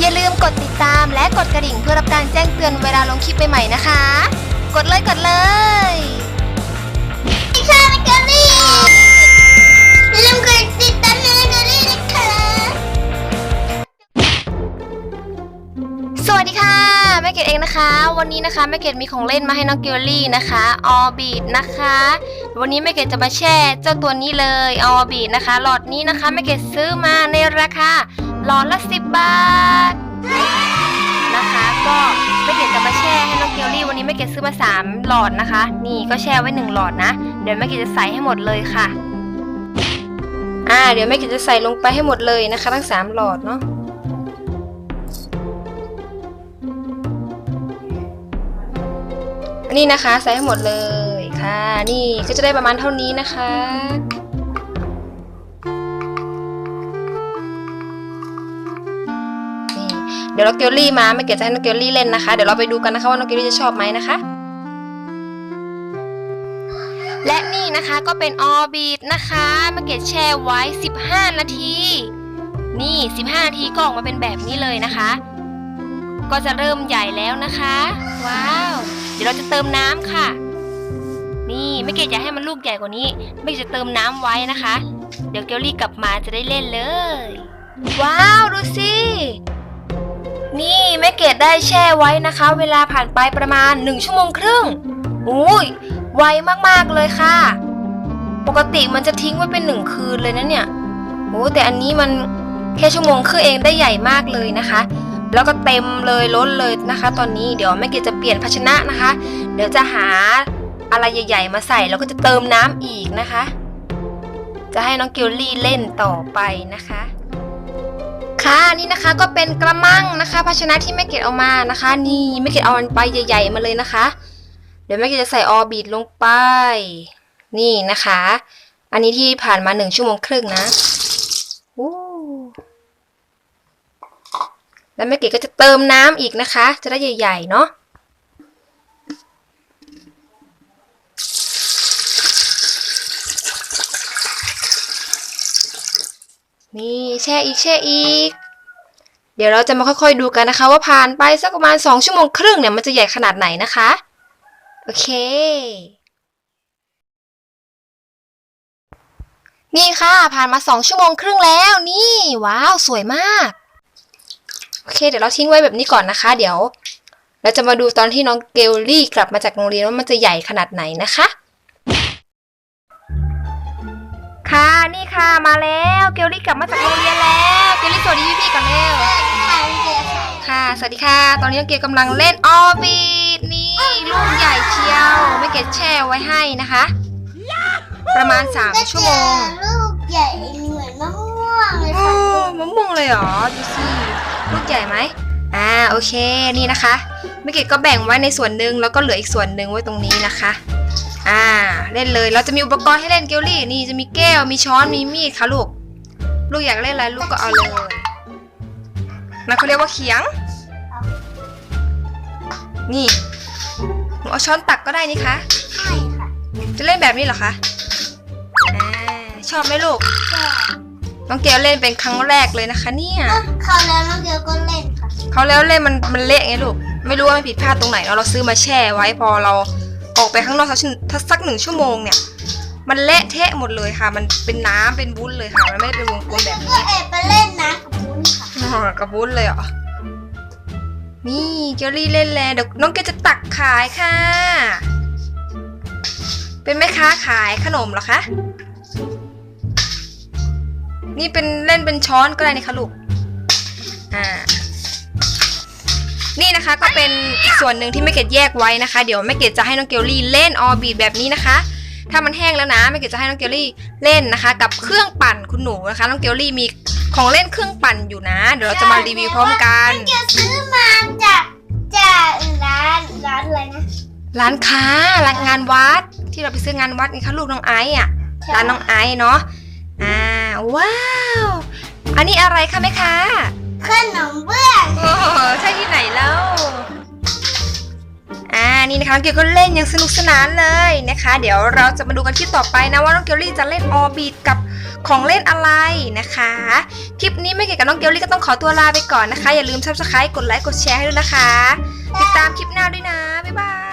อย่าลืมกดติดตามและกดกระดิ่งเพื่อรับการแจ้งเตือนเวลาลงคลิปใหม่ๆนะคะ กดเลยกดเลยดิฉันกอรี่อย่าลืมกดติดตามในกอรี่นะคะ สวัสดีค่ะแม่เกดเองนะคะ วันนี้นะคะแม่เกดมีของเล่นมาให้น้องเกลลี่นะคะออบีดนะคะ วันนี้แม่เกดจะมาแช่เจ้าตัวนี้เลยออบีดนะคะ หลอดนี้นะคะแม่เกดซื้อมาในราคา หลอดละ10บบาท นะคะก็แม่เกดจะมาแช่ให้น้องเกลลี่วันนี้แม่เกดซื้อมา3หลอดนะคะ นี่ก็แช่ไว้1หลอดนะ เดี๋ยวแม่เกดจะใส่ให้หมดเลยค่ะอ่าเดี๋ยวแม่เกดจะใส่ลงไปให้หมดเลยนะคะ ทั้ง3หลอดเนาะนี่นะคะใส่ให้หมดเลยค่ะ นี่ก็จะได้ประมาณเท่านี้นะคะ เดี๋ยวน้องเกลลี่มาไม่เก็บจะให้น้องเกลลี่เล่นนะคะ เดี๋ยวเราไปดูกันนะคะว่าน้องเกลลี่จะชอบไหมนะคะ และนี่นะคะก็เป็นออบีดนะคะมาเก็ตแช่ไว้ 15 นาที นี่ 15 นาทีก็ออกมาเป็นแบบนี้เลยนะคะ ก็จะเริ่มใหญ่แล้วนะคะ ว้าว เดี๋ยวเราจะเติมน้ำค่ะ นี่ไม่เกดอยากให้มันลูกใหญ่กว่านี้ ไม่จะเติมน้ำไว้นะคะ เดี๋ยวเกลลี่กลับมาจะได้เล่นเลย ว้าว ดูสิ นี่แม่เกดได้แช่ไว้นะคะ เวลาผ่านไปประมาณ 1 ชั่วโมงครึ่งอุ้ยไวมากๆเลยค่ะ ปกติมันจะทิ้งไว้เป็นหนึ่งคืนเลยนะเนี่ยโอ้แต่อันนี้มันแค่ชั่วโมงครึ่งเองได้ใหญ่มากเลยนะคะ แล้วก็เต็มเลยล้นเลยนะคะ ตอนนี้เดี๋ยวแม่เกดจะเปลี่ยนภาชนะนะคะ เดี๋ยวจะหาอะไรใหญ่ ๆ มาใส่แล้วก็จะเติมน้ำอีกนะคะ จะให้น้องเกลลี่เล่นต่อไปนะคะ ค่ะนี่นะคะก็เป็นกระมังนะคะภาชนะที่แม่เกดเอามานะคะ นี่แม่เกดเอามันไปใหญ่ ๆ มาเลยนะคะ เดี๋ยวแม่เกดจะใส่ออบีดลงไป นี่นะคะ อันนี้ที่ผ่านมาหนึ่งชั่วโมงครึ่งนะอู้แล้วแม่เกดก็จะเติมน้ำอีกนะคะ จะได้ใหญ่ ๆ เนาะ นี่แช่อีกแช่อีก เดี๋ยวเราจะมาค่อยๆดูกันนะคะ ว่าผ่านไปสักประมาณ 2 ชั่วโมงครึ่งเนี่ยมันจะใหญ่ขนาดไหนนะคะ โอเค นี่ค่ะผ่านมา 2 ชั่วโมงครึ่งแล้วนี่ ว้าวสวยมาก โอเค เดี๋ยวเราทิ้งไว้แบบนี้ก่อนนะคะ เดี๋ยวเราจะมาดูตอนที่น้องเกลลี่กลับมาจากโรงเรียนว่ามันจะใหญ่ขนาดไหนนะคะ ค่ะนี่ค่ะมาแล้ว เกลลี่กลับมาจากโรงเรียนแล้วเกลลี่สวัสดีพี่ๆก่อนเร็วค่ะสวัสดีค่ะ ตอนนี้น้องเกลกำลังเล่นออบีดนี่ลูกใหญ่เชียวไม่เกลแช่ไว้ให้นะคะ ประมาณ3ชั่วโมงลูกใหญ่เหมือนมะม่วงเลยโอ้ค่ะมะม่วงเลยเหรอดูสิลูกใหญ่ไหมอ่าโอเคนี่นะคะเมื่อกี้ก็แบ่งไว้ในส่วนหนึ่งแล้วก็เหลืออีกส่วนหนึ่งไว้ตรงนี้นะคะอ่าเล่นเลยเราจะมีอุปกรณ์ให้เล่นเกลลี่นี่จะมีแก้วมีช้อนมีมีดค่ะลูก ลูกอยากเล่นอะไรลูกก็เอาเลยนั่นเขาเรียกว่าเขียง นี่หนูเอาช้อนตักก็ได้นี่คะ ใช่ค่ะ จะเล่นแบบนี้เหรอคะอ่าชอบไหมลูกก็น้องเกลเล่นเป็นครั้งแรกเลยนะคะ เนี่ยคราวแล้วน้องเดียวก็เล่นค่ะเขาแล้วเล่นมันมันเละไงลูก ไม่รู้ว่ามันผิดพลาดตรงไหนเนาะเราซื้อมาแช่ไว้พอเราออกไปข้างนอกสักชั่วถ้าสักหนึ่งชั่วโมงเนี่ย มันเละเทะหมดเลยค่ะ มันเป็นน้ำเป็นวุ้นเลยค่ะ มันไม่ได้เป็นวงกลมแบบก็นี้แอบไปเล่นน้ำกับพุ้นค่ะอ๋อกระวุ้นเลยเหรอ นี่เกลลี่เล่นแล้วเดี๋ยวน้องเกลจะตักขายค่ะ เป็นแม่ค้าขายขนมเหรอคะ นี่เป็นเล่นเป็นช้อนก็ได้นี่คะลูก อ่านี่นะคะก็เป็นอีกส่วนหนึ่งที่แม่เกดแยกไว้นะคะ เดี๋ยวแม่เกดจะให้น้องเกลลี่เล่นออบีดแบบนี้นะคะ ถ้ามันแห้งแล้วนะแม่เกดจะให้น้องเกลลี่เล่นนะคะ กับเครื่องปั่นคุณหนูนะคะน้องเกลลี่มีของเล่นเครื่องปั่นอยู่นะ เดี๋ยวเราจะมารีวิวพร้อมกันเดียวซื้อมาจากจากร้านร้านอะไรนะร้านค้าร้านงานวัด ที่เราไปซื้องานวัดไงคะลูกน้องไอซ์อะร้านน้องไอซ์เนาะอ่าว้าวอันนี้อะไรคะแม่ค้าขนมเบื้องโอ้โหใช่ที่ไหนแล้วอ่า นี่นะคะน้องเกลก็เล่นอย่างสนุกสนานเลยนะคะ เดี๋ยวเราจะมาดูกันที่ต่อไปนะว่าน้องเกลลี่จะเล่นออบิทกับของเล่นอะไรนะคะ คลิปนี้ไม่เกี่ยวกับน้องเกลลี่ก็ต้องขอตัวลาไปก่อนนะคะ อย่าลืมซับสไครต์กดไลค์กดแชร์ให้ด้วยนะคะ ติดตามคลิปหน้าด้วยนะบ๊ายบาย